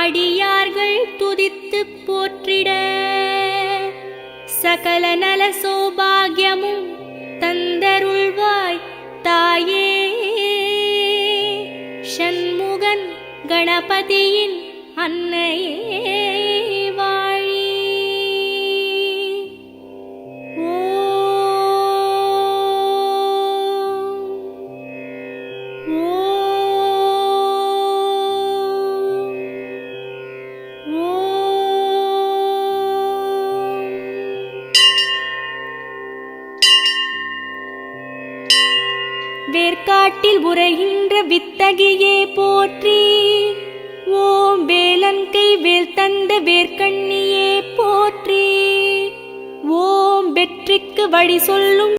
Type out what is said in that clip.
அடியார்கள் துதித்து போற்றிட. சகல நல சௌபாகியமும் தந்தருள்வாய் தாயே. சண்முகன் கணபதியின் அன்னையே வாழி. வேர்க்காட்டில் உரைகின்ற வித்தகியே போற்றி. ஓம் வேலன்கை வேல் தந்த வேர்க்கண்ணியே போற்றி. ஓம் வெற்றிக்கு வழி சொல்லும்